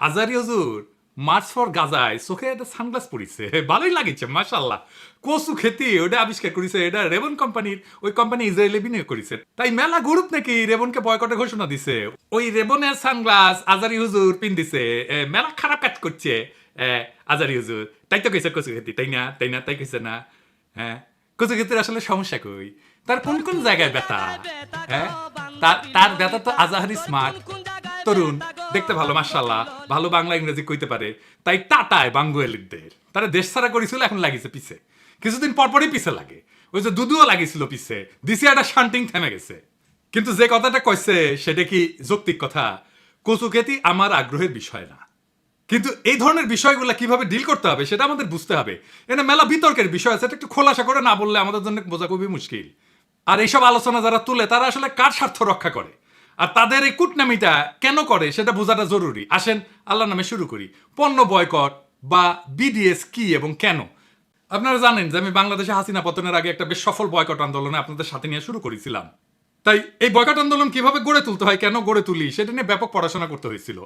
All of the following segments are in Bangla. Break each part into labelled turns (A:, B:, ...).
A: আজারি হজুর মার্চ ফর গাজায় চোখে একটা সানগ্লাস পরিছে। ভালোই লাগিছে মাশাল্লাহ কসু খেতি ওটা আবিষ্কার করেছে, এটা রেবন কোম্পানির, ওই কোম্পানি ইসরায়েলে বিনিয়োগ করেছে। তাই মেলা গ্রুপ নাকি রেবনকে বয়কটের ঘোষণা দিছে। ওই রেবনের সানগ্লাস আজারি হুজুর পিন দিছে। মেলা খারাপ কাজ করছে। আজারি হুজুর, তাই তো কইছে কসু খেতি। তাই না? তাই না? তাই কইছে না? হ্যাঁ? কচু ক্ষেত্রে আসলে সমস্যা কই? তার কোন কোন জায়গায় ব্যথা? হ্যাঁ? তার ব্যথা তো আজাহারি স্মার্ট। তরুণ দেখতে ভালো মার্শাল্লাহ ভালো বাংলা ইংরেজি কইতে পারে। তাই টাটায় বাঙ্গুয়ালিদের তারা দেশ ছাড়া করেছিল, এখন লাগিছে পিছে। কিছুদিন পরপরই পিছে লাগে। ওই যে দুদুও লাগিছিল পিছে। দিছে একটা শান্টিং থেমে গেছে। কিন্তু যে কথাটা কইছে, সেটা কি যৌক্তিক কথা? কচু খেতি আমার আগ্রহের বিষয় না। কিন্তু এই ধরনের বিষয়গুলো কীভাবে ডিল করতে হবে, সেটা আমাদের বুঝতে হবে। এটা মেলা বিতর্কের বিষয় আছে একটু খোলাসা করে না বললে আমাদের জন্য বোঝা খুবই মুশকিল। আর এইসব আলোচনা যারা তুলে, তারা আসলে কার স্বার্থ রক্ষা করে? আর তাদের এই কুটনামিটা কেন করে সেটা বোঝাটা জরুরি। আসেন আল্লাহ নামে শুরু করি। পণ্য বয়কট বা বিডিএস কি এবং কেন? আপনারা জানেন যে আমি বাংলাদেশে হাসিনা পতনের আগে একটা বেশ সফল বয়কট আন্দোলনে আপনাদের সাথে নিয়ে শুরু করেছিলাম। তাই এই বয়কট আন্দোলন কীভাবে গড়ে তুলতে হয়, কেন গড়ে তুলি, সেটা নিয়ে ব্যাপক পড়াশোনা করতে হয়েছিল।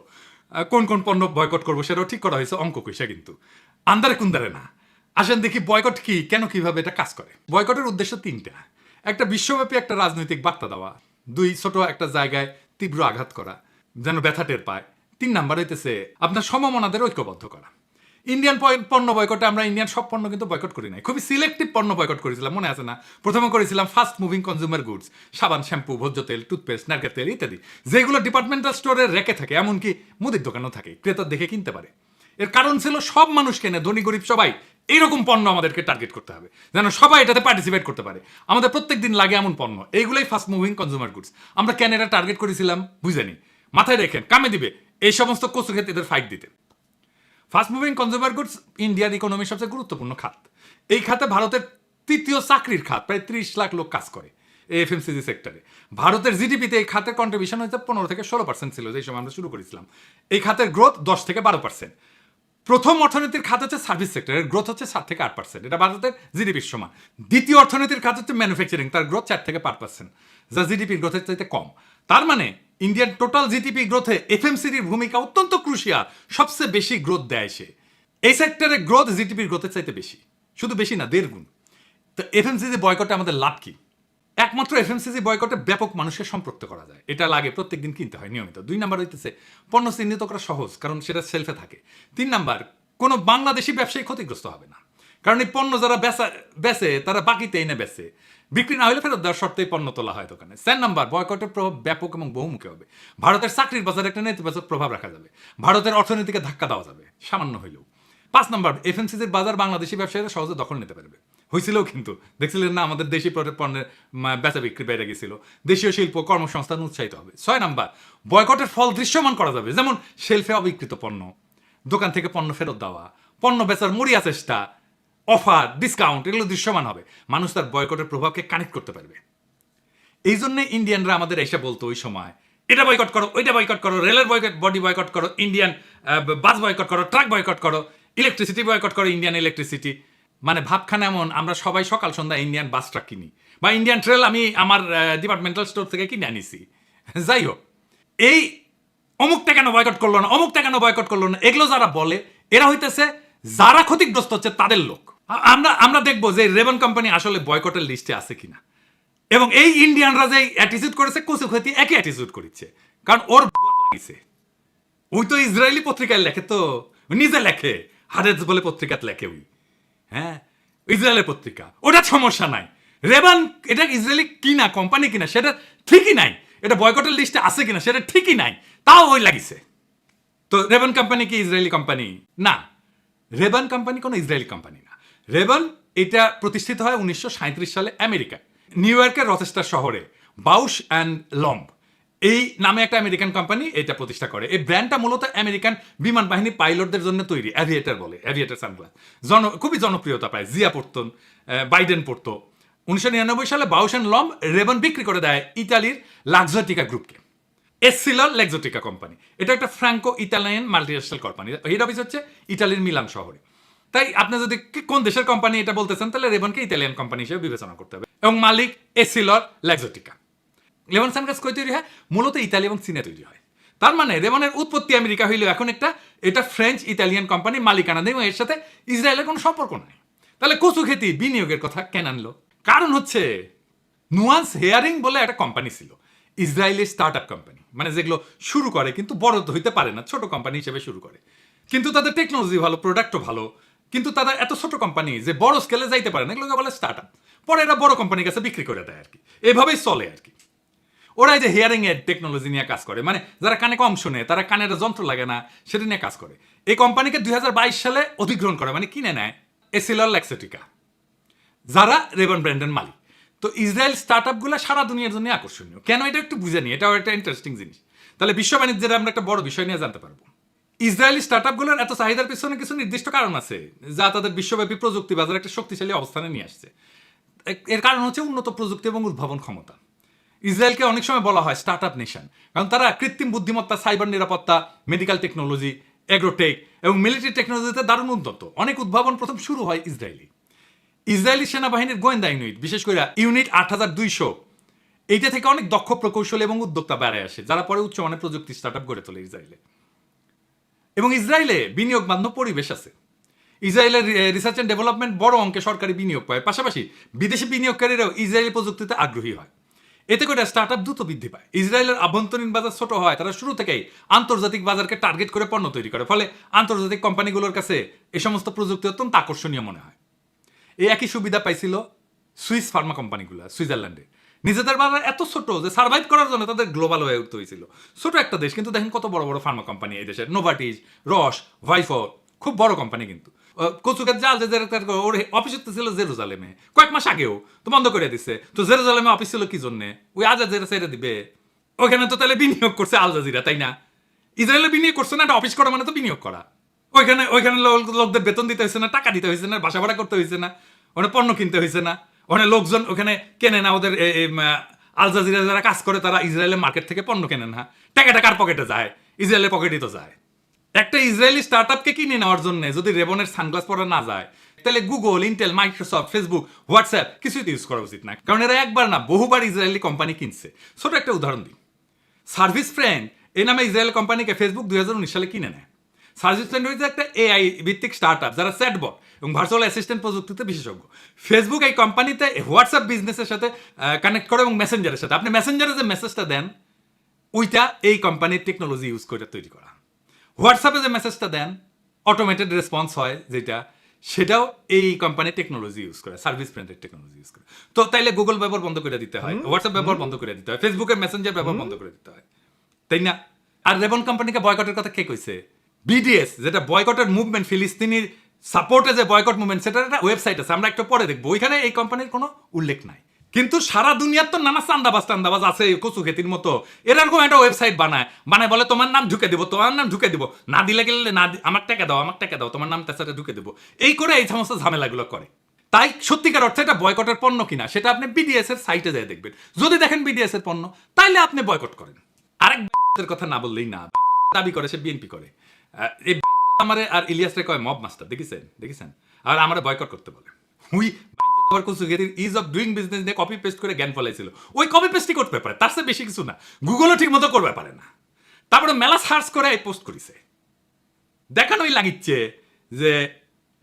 A: কোন কোন পণ্য বয়কট করব সেটাও ঠিক করা হয়েছে অঙ্ক কইসা কিন্তু। আন্দারে কুন্দারে না। আসেন দেখি বয়কট কি, কেন কীভাবে এটা কাজ করে। বয়কটের উদ্দেশ্য তিনটা। একটা বিশ্বব্যাপী একটা রাজনৈতিক বার্তা দেওয়া। দুই ছোট একটা জায়গায় তীব্র আঘাত করা, যেন ব্যথা টের পায়। তিন নাম্বার হইতেছে, আপনার সমমনাদের ঐক্যবদ্ধ করা। ইন্ডিয়ান পণ্য বয়কটে আমরা ইন্ডিয়ান সব পণ্য কিন্তু বয়কট করি নাই। খুবই সিলেক্টিভ পণ্য বয়কট করেছিলাম, মনে আছে না? প্রথমে করেছিলাম ফাস্ট মুভিং কনজিউমার গুডস সাবান শ্যাম্পু ভোজ্য তেল টুথপেস্ট নারকেল তেল ইত্যাদি। যেগুলো ডিপার্টমেন্টাল স্টোরে রেখে থাকে, এমনকি মুদির দোকানও থাকে ক্রেতা দেখে কিনতে পারে। এর কারণ ছিল সব মানুষ কেনে, ধনী, গরিব সবাই এইরকম পণ্য আমাদেরকে টার্গেট করতে হবে। যেন সবাই এটাতে পার্টিসিপেট করতে পারে। আমাদের প্রত্যেক দিন লাগে এমন পণ্য। এইগুলোই ফাস্ট মুভিং কনজিউমার গুডস আমরা কেন এটা টার্গেট করেছিলাম? বুঝেনি। মাথায় রেখেন, কামে দিবে। এই সমস্ত কচু ক্ষেত্রে এদের ফাইট দিতে। ফাস্ট মুভিং কনজিউমার গুডস ইন্ডিয়ার ইকোনমির সবচেয়ে গুরুত্বপূর্ণ খাত। এই খাতে ভারতের তৃতীয় চাকরির খাত, প্রায় ত্রিশ লাখ লোক কাজ করে এফএমসিজি সেক্টরে ভারতের জিডিপিতে এই খাতের কন্ট্রিবিউশন হচ্ছে পনেরো থেকে ষোলো পার্সেন্ট ছিল, যেই সময় আমরা শুরু করেছিলাম। এই খাতের গ্রোথ দশ থেকে বারো পার্সেন্ট প্রথম অর্থনীতির খাত হচ্ছে সার্ভিস সেক্টরের গ্রোথ হচ্ছে সাত থেকে আট পার্সেন্ট এটা ভারতের জিডিপির সমান। দ্বিতীয় অর্থনীতির খাত হচ্ছে ম্যানুফ্যাকচারিং তার গ্রোথ চার থেকে পাঁচ পার্সেন্ট যা জিডিপির গ্রোথের চাইতে কম। তার মানে ইন্ডিয়ান টোটাল জিডিপি গ্রোথে এফএমসিডির ভূমিকা অত্যন্ত ক্রুশিয়াল সবচেয়ে বেশি গ্রোথ দেয় সে। এই সেক্টরে গ্রোথ জিডিপির গ্রোথের চাইতে বেশি। শুধু বেশি না, দেড় গুণ। তো এফএমসিজি বয়কটে আমাদের লাভ কি? একমাত্র এফএমসিজি বয়কটে ব্যাপক মানুষের সম্পৃক্ত করা যায়। এটা লাগে প্রত্যেকদিন কিনতে হয়, নিয়মিত। দুই নাম্বার হইতেছে, পণ্য চিহ্নিত করা সহজ, কারণ সেটা সেলফে থাকে। তিন নাম্বার, কোনো বাংলাদেশি ব্যবসায়ী ক্ষতিগ্রস্ত হবে না। কারণ এই পণ্য যারা বেচা বেচে, তারা বাকিতে এনে বেচে। বিক্রি না হলে ফেরত দেওয়ার শর্তেই পণ্য তোলা হয় দোকানে। চার নাম্বার, বয়কটের প্রভাব ব্যাপক এবং বহুমুখী হবে। ভারতের চাকরির বাজারে একটা নেতিবাচক প্রভাব রাখা যাবে। ভারতের অর্থনীতিকে ধাক্কা দেওয়া যাবে, সামান্য হইলেও। পাঁচ নম্বর, এফএমসিজির বাজার বাংলাদেশি ব্যবসায়ীরা সহজে দখল নিতে পারবে। হয়েছিল কিন্তু। দেখছিলেন না, আমাদের দেশি পণ্যের বেচা বিক্রি বেড়ে গেছিল। দেশীয় শিল্প কর্মসংস্থান উৎসাহিত হবে। ছয় নাম্বার, বয়কটের ফল দৃশ্যমান করা যাবে। যেমন শেলফে অবিকৃত পণ্য, দোকান থেকে পণ্য ফেরত দেওয়া, পণ্য বেচার মরিয়া চেষ্টা, অফার, ডিসকাউন্ট, এগুলো দৃশ্যমান হবে। মানুষ তার বয়কটের প্রভাবকে কানেক্ট করতে পারবে। এই জন্য ইন্ডিয়ানরা আমাদের এসে বলতো ওই সময়, এটা বয়কট করো, ওইটা বয়কট করো, রেলের বয়কট, বডি বয়কট করো, ইন্ডিয়ান বাস বয়কট করো, ট্রাক বয়কট করো, ইলেকট্রিসিটি বয়কট করো, ইন্ডিয়ান ইলেকট্রিসিটি। মানে ভাবখানা এমন, আমরা সবাই সকাল সন্ধ্যা ইন্ডিয়ান বাস ট্রাক কিনি। বা ইন্ডিয়ান ট্রেল আমি আমার ডিপার্টমেন্টাল স্টোর থেকে কিনে আনিছি। যাই হোক, এই অমুকটা কেন বয়কট করল না, অমুকটা কেন বয়কট করল না, এগুলো যারা বলে, এরা হইতেছে যারা ক্ষতিগ্রস্ত হচ্ছে তাদের লোক। আমরা আমরা দেখব যে রেবন কোম্পানি আসলে বয়কটের লিস্টে আছে কিনা। এবং এই ইন্ডিয়ানরা যে অ্যাটিচিউড করেছে, কুচু ক্ষতি একই অ্যাটিচিউড করেছে। কারণ ওর লাগিছে। ওই তো ইসরায়েলি পত্রিকায় লেখে তো, নিজে লেখে, হারেজ বলে পত্রিকাতে লেখে ওই। হ্যাঁ? ইসরায়েলের পত্রিকা। ওটা সমস্যা নাই। রেবান, এটা ইসরায়েলি কিনা, কোম্পানি কিনা, সেটা ঠিকই নাই। এটা বয়কটের লিস্টে আছে কিনা, সেটা ঠিকই নাই। তাও ওই লাগিছে। তো রেবান কোম্পানি কি ইসরায়েলি কোম্পানি না। রেবান কোম্পানি কোনো ইসরায়েলি কোম্পানি না। রেবান, এটা প্রতিষ্ঠিত হয় উনিশশো সাঁইত্রিশ সালে আমেরিকায়। নিউ ইয়র্কের রচেস্টার শহরে, বাউশ অ্যান্ড লম্ব। এই নামে একটা আমেরিকান কোম্পানি এটা প্রতিষ্ঠা করে। এই ব্র্যান্ডটা মূলত আমেরিকান বিমান বাহিনী পাইলটদের জন্য তৈরি অ্যাভিয়েটার বলে অ্যাভিয়েটার সানগ্লাস জন, খুবই জনপ্রিয়তা পায়। জিয়া পড়তন বাইডেন পড়তো। উনিশশো নিরানব্বই সালে বাউশ লম রেবন বিক্রি করে দেয় ইতালির লাক্সটিকা গ্রুপকে এসিলার লেক্সোটিকা কোম্পানি এটা একটা Franco Italian multinational company head office হচ্ছে ইতালির মিলান শহরে। তাই আপনি যদি কোন দেশের কোম্পানি এটা বলতেছেন, তাহলে রেবনকে ইতালিয়ান কোম্পানি হিসেবে বিবেচনা করতে হবে। এবং মালিক এসিলর লেক্সোটিকা লেমন সানগ্লাস কই তৈরি হয়? মূলত ইতালি এবং চীনে তৈরি হয়। তার মানে রেবনের উৎপত্তি আমেরিকা হইলেও এখন একটা, এটা ফ্রেঞ্চ ইতালিয়ান কোম্পানি মালিকানা দেয় এবং এর সাথে ইসরায়েলের কোনো সম্পর্ক নাই। তাহলে কচু খেতি বিনিয়োগের কথা কেন আনলো? কারণ হচ্ছে নুয়ান্স হেয়ারিং বলে একটা কোম্পানি ছিল। ইসরায়েলি স্টার্ট আপ কোম্পানি মানে যেগুলো শুরু করে, কিন্তু বড় তো হইতে পারে না, ছোট কোম্পানি হিসেবে শুরু করে। কিন্তু তাদের টেকনোলজি ভালো প্রোডাক্টও ভালো। কিন্তু তাদের এত ছোট কোম্পানি যে বড় স্কেলে যাইতে পারে না, এগুলোকে বলে স্টার্ট আপ পরে এরা বড় কোম্পানির কাছে বিক্রি করে দেয় আর কি। এভাবেই চলে আর কি। ওরা যে হিয়ারিং এর টেকনোলজি নিয়ে কাজ করে মানে যারা কানে কম শোনে, তারা কানের যন্ত্র লাগে না, সেটা নিয়ে কাজ করে। এই কোম্পানিকে দুই হাজার বাইশ সালে অধিগ্রহণ করে মানে কিনে নেয়? এসিলর ল্যাক্সেটিকা যারা রেবন ব্র্যান্ডের মালিক। তো ইসরায়েল স্টার্ট আপগুলো সারা দুনিয়ার জন্য আকর্ষণীয়। কেন এটা একটু বুঝে নি এটাও একটা ইন্টারেস্টিং জিনিস। তাহলে বিশ্ব বাণিজ্যের আমরা একটা বড় বিষয় নিয়ে জানতে পারব। ইসরায়েলি স্টার্ট আপগুলোর এত চাহিদার পিছনে কিছু নির্দিষ্ট কারণ আছে, যা তাদের বিশ্বব্যাপী প্রযুক্তি বাজারে একটা শক্তিশালী অবস্থানে নিয়ে আসছে। এর কারণ হচ্ছে উন্নত প্রযুক্তি এবং উদ্ভাবন ক্ষমতা। ইসরায়েলকে অনেক সময় বলা হয় স্টার্ট আপ নেশন কারণ তারা কৃত্রিম বুদ্ধিমত্তা সাইবার নিরাপত্তা মেডিকেল টেকনোলজি এগ্রোটেক এবং মিলিটারি টেকনোলজিতে দারুণ উন্নত। অনেক উদ্ভাবন প্রথম শুরু হয় ইসরায়েলি। ইসরায়েলি সেনাবাহিনীর গোয়েন্দা ইউনিট বিশেষ করে ইউনিট আট হাজার দুইশো। এইটা থেকে অনেক দক্ষ, প্রকৌশলী এবং উদ্যোক্তা বেড়ে আসে, যারা পরে উচ্চমানের প্রযুক্তি স্টার্ট আপ গড়ে তোলে ইসরায়েলে। এবং ইসরায়েলে বিনিয়োগ বান্ধব পরিবেশ আছে। ইসরায়েলের রিসার্চ অ্যান্ড ডেভেলপমেন্ট বড় অঙ্কে সরকারি বিনিয়োগ পায়। পাশাপাশি বিদেশি বিনিয়োগকারীরাও ইসরায়েলি প্রযুক্তিতে আগ্রহী হয়। এতে করে স্টার্ট আপ দ্রুত বৃদ্ধি পায়। ইসরায়েলের আভ্যন্তরীণ বাজার ছোট হয় তারা শুরু থেকেই আন্তর্জাতিক বাজারকে টার্গেট করে পণ্য তৈরি করে। ফলে আন্তর্জাতিক কোম্পানিগুলোর কাছে এই সমস্ত প্রযুক্তি অত্যন্ত আকর্ষণীয় মনে হয়। এই একই সুবিধা পাইছিল সুইস ফার্মা কোম্পানিগুলো, সুইজারল্যান্ডে। নিজেদের বাজার এত ছোট যে সার্ভাইভ করার জন্য তাদের গ্লোবাল হয়ে উঠতে হয়েছিল। ছোট একটা দেশ, কিন্তু দেখেন কত বড় বড় ফার্মা কোম্পানি এই দেশের। নোভাটিস রস ভাইফো খুব বড় কোম্পানি কিন্তু। কচুকার যে জেরোকার ওর অফিস ছিল জেরুজালেমে। কয়েক মাস আগেও। তো বন্ধ করে দিচ্ছে তো জেরুজালেমে অফিস ছিল কি জন্যে? ওই আজা জেরে ছেড়ে দিবে। ওখানে তো তাহলে বিনিয়োগ করছে আল জাজিরা, তাই না? ইসরায়েলে বিনিয়োগ করছে না, একটা অফিস করা মানে তো বিনিয়োগ করা। ওইখানে ওইখানে লোকদের বেতন দিতে হয়েছে না, টাকা দিতে হয়েছে না, বাসা ভাড়া করতে হয়েছে না, ওখানে পণ্য কিনতে হয়েছে না, ওখানে লোকজন, ওখানে কেনে না ওদের আল জাজিরা যারা কাজ করে, তারা ইসরায়েলের মার্কেট থেকে পণ্য কেনে না। টাকাটা কার পকেটে যায়? ইসরায়েলের পকেটই তো যায়। একটা ইসরায়েলি স্টার্ট আপকে কিনে নেওয়ার জন্য যদি রেবনের সানগ্লাস পরা না যায়, তাহলে Google Intel Microsoft Facebook WhatsApp কিছুই ইউজ করা উচিত না। কারণ এরা একবার না, বহুবার ইসরায়েলি কোম্পানি কিনছে। ছোট একটা উদাহরণ দিই। সার্ভিস ফ্রেন্ড এই নামে ইসরায়েল কোম্পানিকে ফেসবুক দুই হাজার উনিশ সালে কিনে নেয়। সার্ভিস ফ্রেন্ড হচ্ছে একটা এআই ভিত্তিক স্টার্ট আপ যারা চ্যাটবট এবং ভার্চুয়াল অ্যাসিস্ট্যান্ট প্রযুক্তিতে বিশেষজ্ঞ। ফেসবুক এই কোম্পানিতে হোয়াটসঅ্যাপ বিজনেসের সাথে কানেক্ট করে এবং মেসেঞ্জারের সাথে। আপনি মেসেঞ্জারে যে মেসেজটা দেন, ওইটা এই কোম্পানির টেকনোলজি ইউজ করে তৈরি করা। হোয়াটসঅ্যাপে যে মেসেজটা দেন অটোমেটেড রেসপন্স হয় যেটা সেটাও এই কোম্পানির টেকনোলজি ইউজ করে সার্ভিস ব্র্যান্ডের টেকনোলজি ইউজ করে। তো তাইলে গুগল ব্যবহার বন্ধ করে দিতে হয় হোয়াটসঅ্যাপ ব্যবহার বন্ধ করে দিতে হয় ফেসবুকের মেসেঞ্জার ব্যবহার বন্ধ করে দিতে হয়। তাই না? আর রেবন কোম্পানিকে বয়কটের কথা কে কইছে? বিডিএস যেটা বয়কটের মুভমেন্ট ফিলিস্তিনির সাপোর্টে যে বয়কট মুভমেন্ট সেটার একটা ওয়েবসাইট আছে আমরা একটু পরে দেখব। ওইখানে এই কোম্পানির কোনো উল্লেখ নাই। কিন্তু সারা দুনিয়ার তো নানা চান্দাবাজ টান্দাবাজ আছে কচু খেতির মতো এরকম একটা ওয়েবসাইট বানায়। বানায় বলে, তোমার নাম ঢুকে দিব, তোমার নাম ঢুকে দিব। না দিলে গেলে না আমার টাকা দাও, আমার টাকা দাও, তোমার নাম তার সাথে ঢুকে দেবো। এই করে এই সমস্ত ঝামেলাগুলো করে। তাই সত্যিকার অর্থে এটা বয়কটের পণ্য কিনা, সেটা আপনি বিডিএস এর সাইটে যায় দেখবেন। যদি দেখেন বিডিএস এর পণ্য, তাইলে আপনি বয়কট করেন। আরেক কথা না বললেই না। দাবি করে, সে বিএনপি করে। এই আমারে আর ইলিয়াস রে কয়, মব মাস্টার, দেখেছেন? দেখেছেন? আর আমারে বয়কট করতে বলে। হুই আবার কুসুগেরির ইজ অফ ডুইং বিজনেস দিয়ে কপি পেস্ট করে জ্ঞান ফলাইছিল। ওই কপি পেস্টই করতে পারে, তার বেশি কিছু না। গুগলও ঠিক মতো করবে পারে না। তারপরে মেলা সার্চ করে পোস্ট করিছে। দেখানোই লাগিচ্ছে যে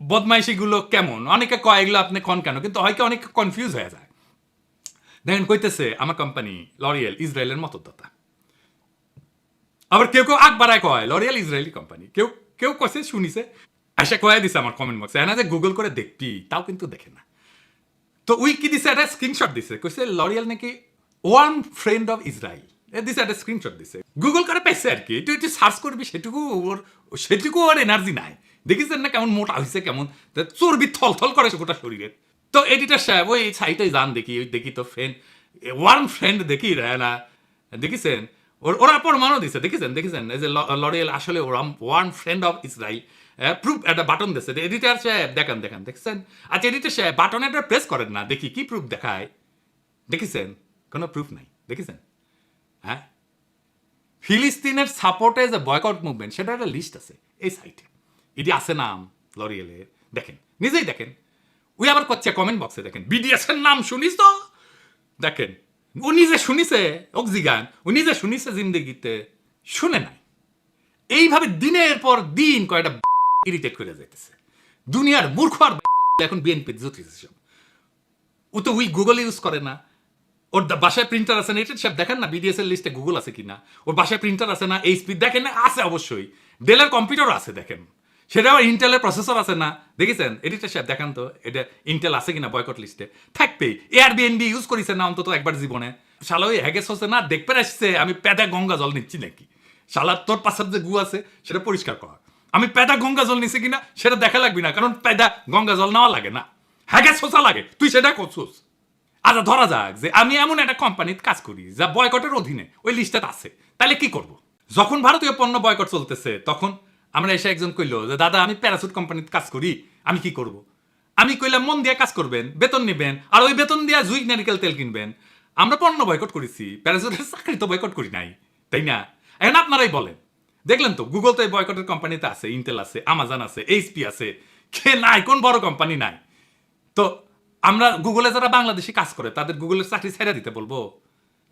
A: বদমাইশিগুলো কেমন? অনেকে কয়, এগুলো আপনি কন কেন? কিন্তু হয়তো অনেকে কনফিউজ হয়ে যায়। দেখেন, কইতেছে আমার কোম্পানি লরিয়েল ইসরায়েলের মতদাতা আবার কেউ কেউ আগ বাড়ায় কয় লরিয়াল ইসরায়েলি কোম্পানি কেউ কেউ কছে শুনিছে। আশা কয়ে দিছে আমার কমেন্ট বক্সে এনা যে গুগল করে দেখবি, তাও কিন্তু দেখে না। তো উই কি দিছে একটা স্ক্রিনশট দিছে কইছে লরিয়াল নাকি ওয়ান ফ্রেন্ড অফ ইসরায়েল দিছে একটা স্ক্রিনশট দিছে। গুগল করে পাইছে আর কি তুই তুই সার্চ করবি সেটুকু ওর সেটুকু ওর এনার্জি নাই। দেখিছেন না কেমন মোটা হয়েছে কেমন চর্বি থল থল করে গোটা শরীরে তো এডিটার সাহেব ওই সাইটে যান দেখি দেখি তো ফ্রেন্ড ওয়ান ফ্রেন্ড দেখি রে না। দেখিছেন? ওর প্রমাণও দিছে, দেখেছেন? দেখেছেন? এই যে লরিয়াল আসলে one friend of Israel proof একটা বাটন দিচ্ছে এডিটার সাহেব দেখান দেখান, দেখছেন? আচ্ছা এডিটার সাহেব বাটন একটা প্রেস করেন না, দেখি, কি প্রুফ দেখায়? দেখেছেন? কোনো প্রুফ নাই, দেখেছেন? হ্যাঁ? ফিলিস্তিনের সাপোর্টে যে বয়কট মুভমেন্ট সেটা একটা লিস্ট আছে, এই সাইটে এটি আছে নাম, লরিয়েলে। দেখেন, নিজেই দেখেন। ওই আবার করছে কমেন্ট বক্সে দেখেন। বিডিএস এর নাম শুনিস তো? দেখেন ও নিজে শুনিছে ওক জিগান ও নিজে শুনিছে জিন্দগিতে, শুনে নাই। এইভাবে দিনের পর দিন কয়টা ইরিটেট করে যাইতেছে। দুনিয়ার মূর্খ আর এখন বিএনপি জুতিছে সব। ও তো উই গুগল ইউজ করে না। ওর বাসায় প্রিন্টার আছে না, এটা সব দেখেন না বিডিএস এর লিস্টে গুগল আছে কিনা? ওর বাসায় প্রিন্টার আছে না এইচপি দেখেন না, আছে অবশ্যই। ডেলের কম্পিউটার আছে, দেখেন। সেটা আবার ইন্টেলের প্রসেসর আছে না। দেখেছেন? এডিটার সাহেব, দেখান তো, এটা ইন্টেল আছে কিনা বয়কট লিস্টে থাকবেই। এয়ার বিএনবি ইউজ করেছে না, অন্তত একবার জীবনে। শালা ওই হ্যাগেস হচ্ছে না, দেখতে আসছে, আমি প্যাদা গঙ্গা জল নিচ্ছি নাকি? শালা, তোর পাশের যে গু আছে, সেটা পরিষ্কার করা। আমি প্যাদা গঙ্গা জল নিছি কিনা, সেটা দেখা লাগবে না, কারণ প্যাদা গঙ্গা জল নেওয়া লাগে না। হ্যাগেস হোসা লাগে, তুই সেটা করছোস। আচ্ছা ধরা যাক যে আমি এমন একটা কোম্পানিতে কাজ করি, যা বয়কটের অধীনে, ওই লিস্টে আছে। তাহলে কি করব? যখন ভারতীয় পণ্য বয়কট চলতেছে, তখন আমরা এসে একজন কইলো যে, দাদা, আমি প্যারাসুট কোম্পানিতে কাজ করি, আমি কি করব? আমি কইলাম, মন দিয়ে কাজ করবেন, বেতন নেবেন, আর ওই বেতন দিয়ে জুই নারিকেল তেল কিনবেন। আমরা পণ্য বয়কট করেছি প্যারাসুটের চাকরি তো বয়কট করি নাই, তাই না? এখন আপনারাই বলেন। দেখলেন তো গুগল তো এই বয়কটের কোম্পানিতে আছে ইন্টেল আছে আমাজন আছে এইচপি আছে, কে নাই, কোন বড় কোম্পানি নাই। তো আমরা গুগলে যারা বাংলাদেশি কাজ করে, তাদের গুগলের চাকরি ছেড়ে দিতে বলব?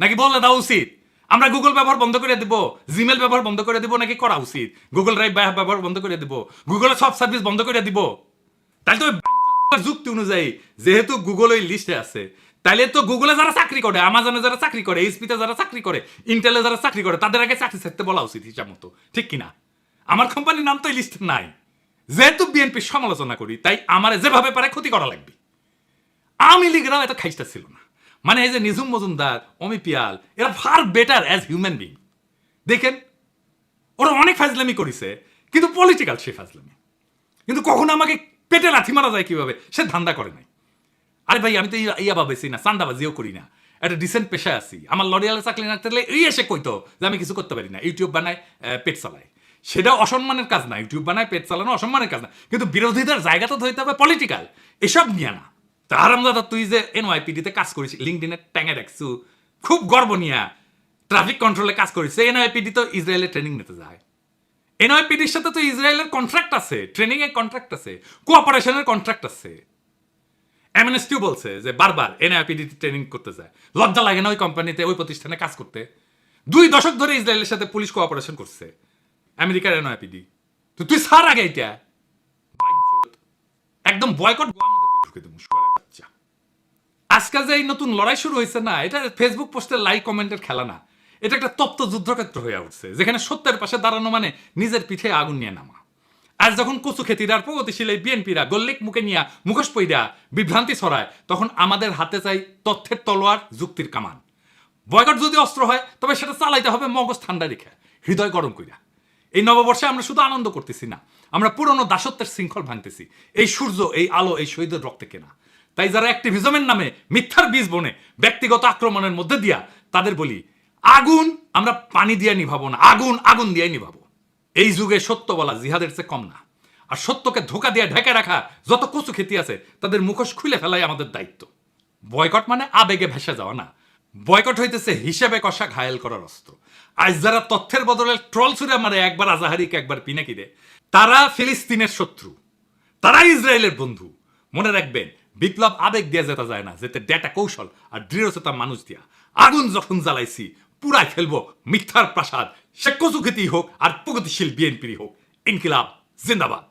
A: নাকি বললে দেওয়া উচিত? আমরা গুগল ব্যবহার বন্ধ করে দিব জিমেল ব্যবহার বন্ধ করে দিব নাকি করা উচিত? গুগল ড্রাইভ ব্যবহার বন্ধ করে দিব গুগলের সব সার্ভিস বন্ধ করে দিব। তাহলে তো যুক্তি অনুযায়ী, যেহেতু গুগল ওই লিস্টে আছে, তাহলে তো গুগলে যারা চাকরি করে আমাজনে যারা চাকরি করে এইচপিতে যারা চাকরি করে ইন্টেলে যারা চাকরি করে, তাদের আগে চাকরি ছাড়তে বলা উচিত হিসাব মতো, ঠিক কিনা? আমার কোম্পানির নাম তো এই লিস্টে নাই। যেহেতু বিএনপির সমালোচনা করি, তাই আমার যেভাবে পারে ক্ষতি করা লাগবে। আওয়ামী লীগরাও এত খাইস্টা ছিল না। মানে এই যে নিঝুম মজুমদার, অমি পিয়াল, এরা far better as human being দেখেন, ওরা অনেক ফাজলামি করেছে, কিন্তু পলিটিক্যাল সে ফাজলামি। কিন্তু কখনো আমাকে পেটে লাথি মারা যায় কীভাবে, সে ধান্দা করে নাই। আরে ভাই, আমি তো ইয়া- ভাবেছি না, চান্দাবাজিও করি না। একটা ডিসেন্ট পেশায় আছি। আমার লরিয়ালে চাকরি না থাকলে এই এসে কইতো যে আমি কিছু করতে পারি না। ইউটিউব বানায় পেট চালায়। সেটা অসম্মানের কাজ না। ইউটিউব বানায়, পেট চালানো অসম্মানের কাজ না। কিন্তু বিরোধীদের জায়গা তো ধরতে হবে পলিটিক্যাল এসব নিয়ে না। তা আরামদাদা তুই যে এনওয়াইপিডিতে কাজ করিস লিঙ্কডিনে ট্যাঙে রাখছু খুব গর্ব নিয়া ট্রাফিক কন্ট্রোলে কাজ করিস। এনওয়াইপিডি তো ইসরায়েলে ট্রেনিং নিতে যায়। এনওয়াইপিডির সাথে তো ইসরায়েলের কন্ট্রাক্ট আছে ট্রেনিং এর কন্ট্রাক্ট আছে। কোঅপারেশনের কন্ট্রাক্ট আছে এমএনএসটিও বলছে যে বারবার এনআইপিডি ট্রেনিং করতে যায়। লজ্জা লাগে না ওই কোম্পানিতে ওই প্রতিষ্ঠানে কাজ করতে? দুই দশক ধরে ইসরায়েলের সাথে পুলিশ কোঅপারেশন করছে। আমেরিকার এনআইপিডি তো তুই সার আগে এটা একদম বয়কট ঢুকে দেবো বাচ্চা। আজকাল যে এই নতুন লড়াই শুরু হয়েছে না, এটা ফেসবুক পোস্টের লাইক কমেন্টের খেলা না। এটা একটা তপ্ত যুদ্ধক্ষেত্র হয়ে উঠছে, যেখানে সত্যের পাশে দাঁড়ানো মানে নিজের পিঠে আগুন নিয়ে নামা। আজ যখন কচু খেতির আর প্রগতিশীল এই বিএনপিরা গল্লিক মুখে নিয়ে মুখোশ পইরা বিভ্রান্তি ছড়ায়, তখন আমাদের হাতে চাই তথ্যের তলোয়ার, যুক্তির কামান। বয়কট যদি অস্ত্র হয়, তবে সেটা চালাইতে হবে মগজ ঠান্ডা রেখে, হৃদয় গরম কইরা। এই নববর্ষে আমরা শুধু আনন্দ করতেছি না আমরা পুরনো দাসত্বের শৃঙ্খল ভাঙতেছি। এই সূর্য, এই আলো, এই শহীদের রক্তে কেনা। তাই যারা অ্যাক্টিভিজমের নামে মিথ্যার বীজ বনে ব্যক্তিগত আক্রমণের মধ্যে দিয়া, তাদের বলি, আগুন আমরা পানি দিয়ে নিভাবো না। আগুন আগুন দিয়ে নিভাবো। এই যুগে সত্য বলা জিহাদের চেয়ে কম না। আর সত্যকে ধোকা দিয়ে ঢেকে রাখা যত কচু খেতি আছে, তাদের মুখোশ খুলে ফেলাই আমাদের দায়িত্ব। বয়কট মানে আবেগে ভেসে যাওয়া না। বয়কট হইতেছে হিসেবে কষা ঘায়েল করার অস্ত্র। আজ যারা তথ্যের বদলে ট্রল ছুড়ে মারে, একবার আজাহারিকে, একবার পিনাকিরে তারা ফিলিস্তিনের শত্রু। তারা ইসরায়েলের বন্ধু। মনে রাখবেন, বিপ্লব আবেগ দিয়ে যেতে যায় না যেতে ডেটা কৌশল আর দৃঢ়চেতা মানুষ দিয়া। আগুন যখন জ্বালাইছি, পুরাই ফেলব মিথ্যার প্রাসাদ। সে কচু হোক আর প্রগতিশীল বিএনপিরই হোক। ইনকিলাব, জিন্দাবাদ।